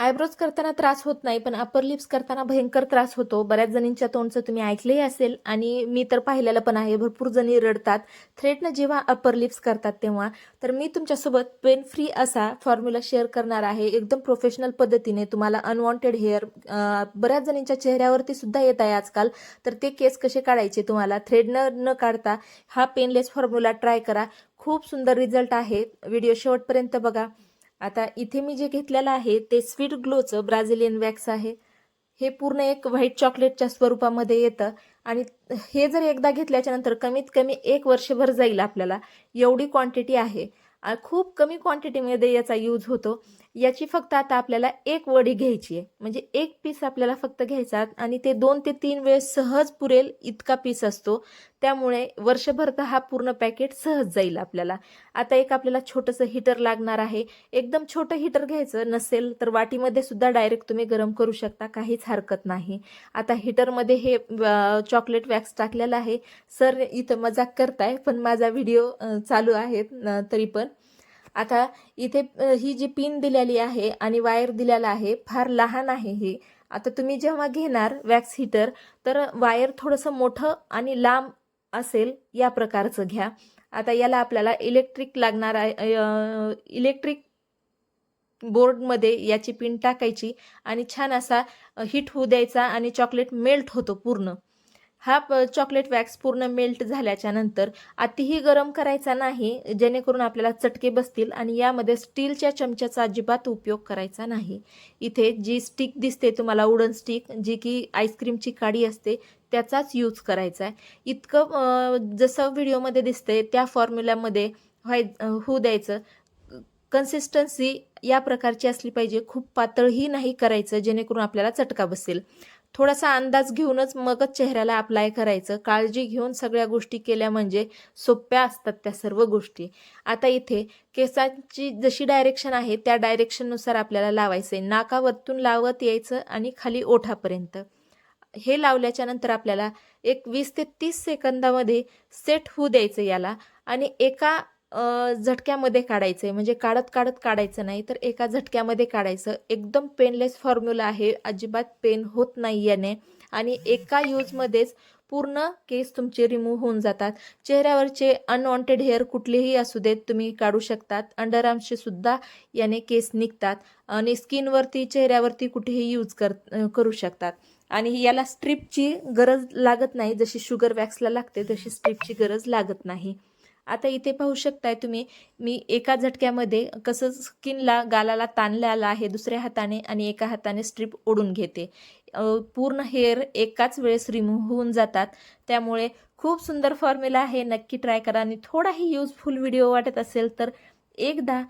Eyebrows करताना त्रास होत नाही पण अपर लिप्स करताना भयंकर त्रास होतो. बऱ्याच जणींच्या तोंडचं तुम्ही ऐकलंही असेल आणि मी तर पाहिलेलं पण आहे. भरपूर जणी रडतात. थ्रेडनं जेव्हा अपर लिप्स करतात तेव्हा तर मी तुमच्यासोबत पेन फ्री असा फॉर्म्युला शेअर करणार आहे. एकदम प्रोफेशनल पद्धतीने तुम्हाला अनवॉन्टेड हेअर बऱ्याच जणींच्या चेहऱ्यावरती सुद्धा येत आहे आजकाल. तर ते केस कसे काढायचे तुम्हाला? थ्रेडनं न काढता हा पेनलेस फॉर्म्युला ट्राय करा. खूप सुंदर रिझल्ट आहे. व्हिडिओ शेवटपर्यंत बघा. आता इथे मी जे घेतलेलं आहे ते स्वीट ग्लोचं ब्राझिलियन वॅक्स आहे. हे पूर्ण एक व्हाईट चॉकलेटच्या स्वरूपामध्ये येतं. आणि हे जर एकदा घेतल्याच्या नंतर कमीत कमी एक वर्षभर जाईल आपल्याला. एवढी क्वांटिटी आहे. खूप कमी क्वांटिटीमध्ये याचा यूज होतो. याची फक्त आता आपल्याला एक वडी घ्यायची आहे. म्हणजे एक पीस आपल्याला फक्त घ्यायचा आणि ते दोन ते तीन वेळेस सहज पुरेल इतका पीस असतो. त्यामुळे वर्षभर तर हा पूर्ण पॅकेट सहज जाईल आपल्याला. आता एक आपल्याला छोटंसं हिटर लागणार आहे. एकदम छोटं हिटर घ्यायचं नसेल तर वाटीमध्ये सुद्धा डायरेक्ट तुम्ही गरम करू शकता. काहीच हरकत नाही. आता हिटरमध्ये हे चॉकलेट वॅक्स टाकलेलं आहे. सर इथं मजाक करताय पण माझा व्हिडिओ चालू आहे तरी पण. आता इथे ही जी पिन दिलेली आहे आणि वायर दिलेला आहे फार लहान आहे हे. आता तुम्ही जेव्हा घेणार वॅक्स हीटर तर वायर थोडंसं मोठं आणि लांब असेल या प्रकारचं घ्या. आता याला आपल्याला इलेक्ट्रिक लागणार आहे इलेक्ट्रिक बोर्डमध्ये याची पिन टाकायची आणि छान असा हिट होऊ द्यायचा आणि चॉकलेट मेल्ट होतो पूर्ण. हा प चॉकलेट वॅक्स पूर्ण मेल्ट झाल्याच्यानंतर अतिही गरम करायचा नाही जेणेकरून आपल्याला चटके बसतील आणि यामध्ये स्टीलच्या चमच्याचा अजिबात उपयोग करायचा नाही. इथे जी स्टिक दिसते तुम्हाला वुडन स्टिक जी की आईस्क्रीमची काडी असते त्याचाच यूज करायचा आहे. इतकं जसं व्हिडिओमध्ये दिसतंय त्या फॉर्म्युल्यामध्ये व्हाय होऊ द्यायचं. कन्सिस्टन्सी या प्रकारची असली पाहिजे. खूप पातळही नाही करायचं जेणेकरून आपल्याला चटका बसेल. थोडासा अंदाज घेऊनच मगच चेहऱ्याला अप्लाय करायचं. काळजी घेऊन सगळ्या गोष्टी केल्या म्हणजे सोप्या असतात त्या सर्व गोष्टी. आता इथे केसांची जशी डायरेक्शन आहे त्या डायरेक्शननुसार आपल्याला लावायचं आहे नाकावरतून लावत यायचं आणि खाली ओठापर्यंत. हे लावल्याच्या नंतर आपल्याला एक वीस ते तीस सेकंदामध्ये सेट होऊ द्यायचं याला. आणि एका झटक्यामध्ये काढायचं आहे म्हणजे काढत काढत काढायचं नाही तर एका झटक्यामध्ये काढायचं. एकदम पेनलेस फॉर्म्युला आहे. अजिबात पेन होत नाही याने. आणि एका यूजमध्येच पूर्ण केस तुमचे रिमूव्ह होऊन जातात. चेहऱ्यावरचे अनवॉन्टेड हेअर कुठलेही असू देत तुम्ही काढू शकतात. अंडरआर्म्सचे सुद्धा याने केस निघतात. आणि स्किनवरती चेहऱ्यावरती कुठेही यूज कर करू शकतात. आणि याला स्ट्रिपची गरज लागत नाही. जशी शुगर वॅक्सला लागते तशी स्ट्रिपची गरज लागत नाही. आता इथे पाहू शकताय तुम्ही मी एका झटक्यामध्ये कसं स्किनला गालाला ताणलेला आहे दुसऱ्या हाताने आणि एका हाताने स्ट्रीप ओढून घेते. पूर्ण हेअर एकाच वेळेस रिमूव्ह होऊन जातात. त्यामुळे खूप सुंदर फॉर्म्युला आहे नक्की ट्राय करा. आणि थोडाही यूजफुल व्हिडिओ वाटत असेल तर एकदा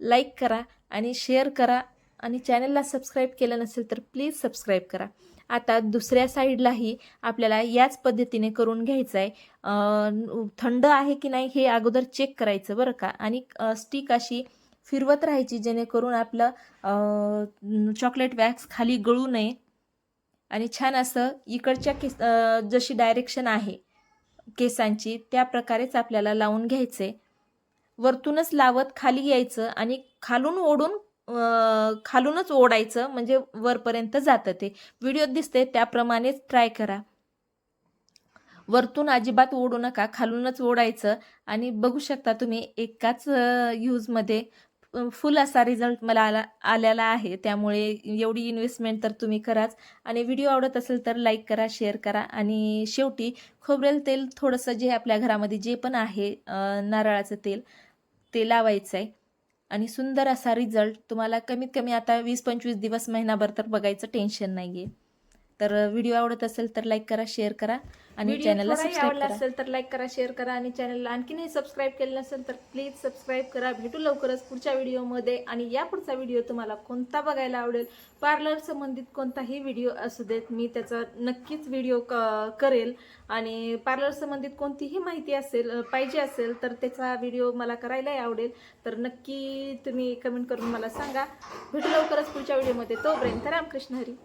लाईक करा आणि शेअर करा. आणि चॅनलला सबस्क्राईब केलं नसेल तर प्लीज सबस्क्राईब करा. आता दुसऱ्या साईडलाही आपल्याला याच पद्धतीने करून घ्यायचं आहे थंड आहे की नाही हे अगोदर चेक करायचं बरं का? आणि स्टिक अशी फिरवत राहायची जेणेकरून आपलं चॉकलेट वॅक्स खाली गळू नये. आणि छान असं इकडच्या केस जशी डायरेक्शन आहे केसांची त्या प्रकारेच आपल्याला लावून घ्यायचे वरतूनच लावत खाली यायचं आणि खालून ओढून खालूनच ओढायचं म्हणजे वरपर्यंत जातं ते. व्हिडिओत दिसते त्याप्रमाणेच ट्राय करा. वरतून अजिबात ओढू नका खालूनच ओढायचं. आणि बघू शकता तुम्ही एकाच यूजमध्ये फुल असा रिझल्ट मला आला आलेला आहे. त्यामुळे एवढी इन्व्हेस्टमेंट तर तुम्ही कराच. आणि व्हिडिओ आवडत असेल तर लाईक करा शेअर करा. आणि शेवटी खोबरेल तेल थोडंसं जे आपल्या घरामध्ये जे पण आहे नारळाचं तेल ते लावायचं आहे आणि सुंदर असा रिझल्ट तुम्हाला कमीत कमी आता वीस पंचवीस दिवस महिनाभर तर बघायचं टेन्शन नाही आहे तर व्हिडिओ आवडत असेल तर लाईक करा शेअर करा आणि चॅनलला आवडला असेल तर लाईक करा शेअर करा आणि चॅनलला आणखीनही सबस्क्राईब केलं नसेल तर प्लीज सबस्क्राईब करा. भेटू लवकरच पुढच्या व्हिडिओमध्ये आणि या पुढचा व्हिडिओ तुम्हाला कोणता बघायला आवडेल पार्लर संबंधित कोणताही व्हिडिओ असू देत मी त्याचा नक्कीच व्हिडिओ करेल. आणि पार्लर संबंधित कोणतीही माहिती असेल पाहिजे असेल तर त्याचा व्हिडिओ मला करायलाही आवडेल. तर नक्की तुम्ही कमेंट करून मला सांगा. भेटू लवकरच पुढच्या व्हिडिओमध्ये तोपर्यंत रामकृष्ण हरी.